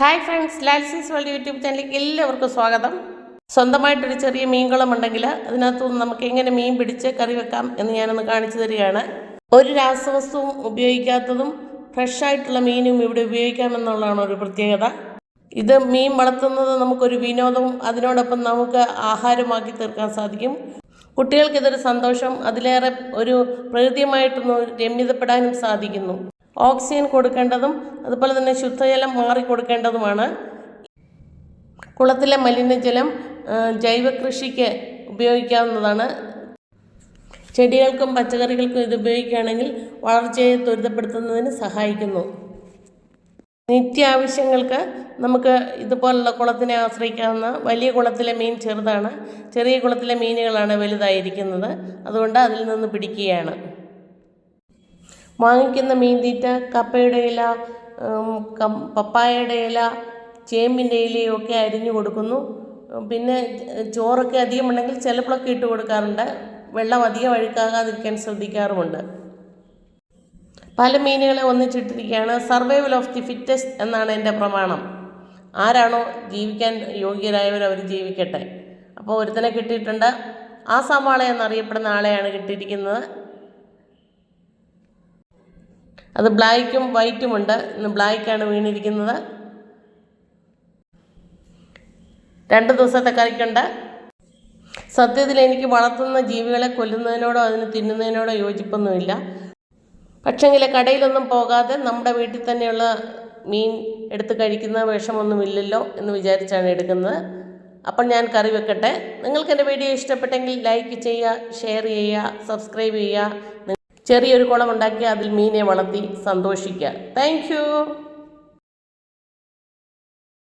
Hi friends Lalsee's World YouTube ചാനലിലേക്ക് എല്ലാവർക്കും സ്വാഗതം. സ്വന്തമായിട്ടൊരു ചെറിയ മീൻകുളം ഉണ്ടെങ്കിൽ അതിനകത്തുനിന്ന് നമുക്ക് എങ്ങനെ മീൻ പിടിച്ച് കറി വെക്കാം എന്ന് ഞാനൊന്ന് കാണിച്ചു തരികയാണ്. ഒരു രാസവസ്തുവും ഉപയോഗിക്കാത്തതും ഫ്രഷായിട്ടുള്ള മീനും ഇവിടെ ഉപയോഗിക്കാമെന്നുള്ളതാണ് ഒരു പ്രത്യേകത. ഇത് മീൻ വളർത്തുന്നത് നമുക്കൊരു വിനോദവും അതിനോടൊപ്പം നമുക്ക് ആഹാരമാക്കി തീർക്കാൻ സാധിക്കും. കുട്ടികൾക്കിതൊരു സന്തോഷം അതിലേറെ ഒരു പ്രകൃതിയുമായിട്ടൊന്ന് രമ്യതപ്പെടാനും സാധിക്കുന്നു. ഓക്സിജൻ കൊടുക്കേണ്ടതും അതുപോലെ തന്നെ ശുദ്ധജലം മാറി കൊടുക്കേണ്ടതുമാണ്. കുളത്തിലെ മലിനജലം ജൈവകൃഷിക്ക് ജൈവ കൃഷിക്ക് ഉപയോഗിക്കാവുന്നതാണ്. ചെടികൾക്കും പച്ചക്കറികൾക്കും ഇത് ഉപയോഗിക്കുകയാണെങ്കിൽ വളർച്ചയെ ത്വരിതപ്പെടുത്തുന്നതിന് സഹായിക്കുന്നു. നിത്യാവശ്യങ്ങൾക്ക് നമുക്ക് ഇതുപോലുള്ള കുളത്തിനെ ആശ്രയിക്കാവുന്ന വലിയ കുളത്തിലെ മീൻ ചെറുതാണ്. ചെറിയ കുളത്തിലെ മീനുകളാണ് വലുതായിരിക്കുന്നത്. അതുകൊണ്ട് അതിൽ നിന്ന് പിടിക്കുകയാണ്. വാങ്ങിക്കുന്ന മീൻതീറ്റ കപ്പയുടെ ഇല പപ്പായയുടെ ഇല ചേമ്പിന്റെ ഇലയൊക്കെ അരിഞ്ഞു കൊടുക്കുന്നു. പിന്നെ ചോറൊക്കെ അധികം ഉണ്ടെങ്കിൽ ചിലപ്പോഴൊക്കെ ഇട്ട് കൊടുക്കാറുണ്ട്. വെള്ളം അധികം അഴുക്കാകാതിരിക്കാൻ ശ്രദ്ധിക്കാറുമുണ്ട്. പല മീനുകളെ ഒന്നിച്ചിട്ടിരിക്കുകയാണ്. സർവൈവൽ ഓഫ് ദി ഫിറ്റസ്റ്റ് എന്നാണ് എന്റെ പ്രമാണം. ആരാണോ ജീവിക്കാൻ യോഗ്യരായവർ അവർ ജീവിക്കട്ടെ. അപ്പോൾ ഒരുത്തനെ കിട്ടിയിട്ടുണ്ട്. ആ സവാള എന്നറിയപ്പെടുന്ന ആളെയാണ് കിട്ടിയിരിക്കുന്നത്. അത് ബ്ലാക്കും വൈറ്റുമുണ്ട് ഇന്ന് ബ്ലാക്കാണ് വീണിരിക്കുന്നത്. രണ്ട് ദിവസത്തെ കറിക്കുണ്ട്. സത്യത്തിൽ എനിക്ക് വളർത്തുന്ന ജീവികളെ കൊല്ലുന്നതിനോടോ അതിന് തിന്നുന്നതിനോടോ യോജിപ്പൊന്നുമില്ല. പക്ഷെങ്കിൽ കടയിലൊന്നും പോകാതെ നമ്മുടെ വീട്ടിൽ തന്നെയുള്ള മീൻ എടുത്ത് കഴിക്കുന്ന വിഷമൊന്നുമില്ലല്ലോ എന്ന് വിചാരിച്ചാണ് എടുക്കുന്നത്. അപ്പോൾ ഞാൻ കറി വെക്കട്ടെ. നിങ്ങൾക്ക് എന്റെ വീഡിയോ ഇഷ്ടപ്പെട്ടെങ്കിൽ ലൈക്ക് ചെയ്യുക ഷെയർ ചെയ്യുക സബ്സ്ക്രൈബ് ചെയ്യുക. ചെറിയൊരു കുളം ഉണ്ടാക്കി അതിൽ മീനെ വളർത്തി സന്തോഷിക്കുക. താങ്ക്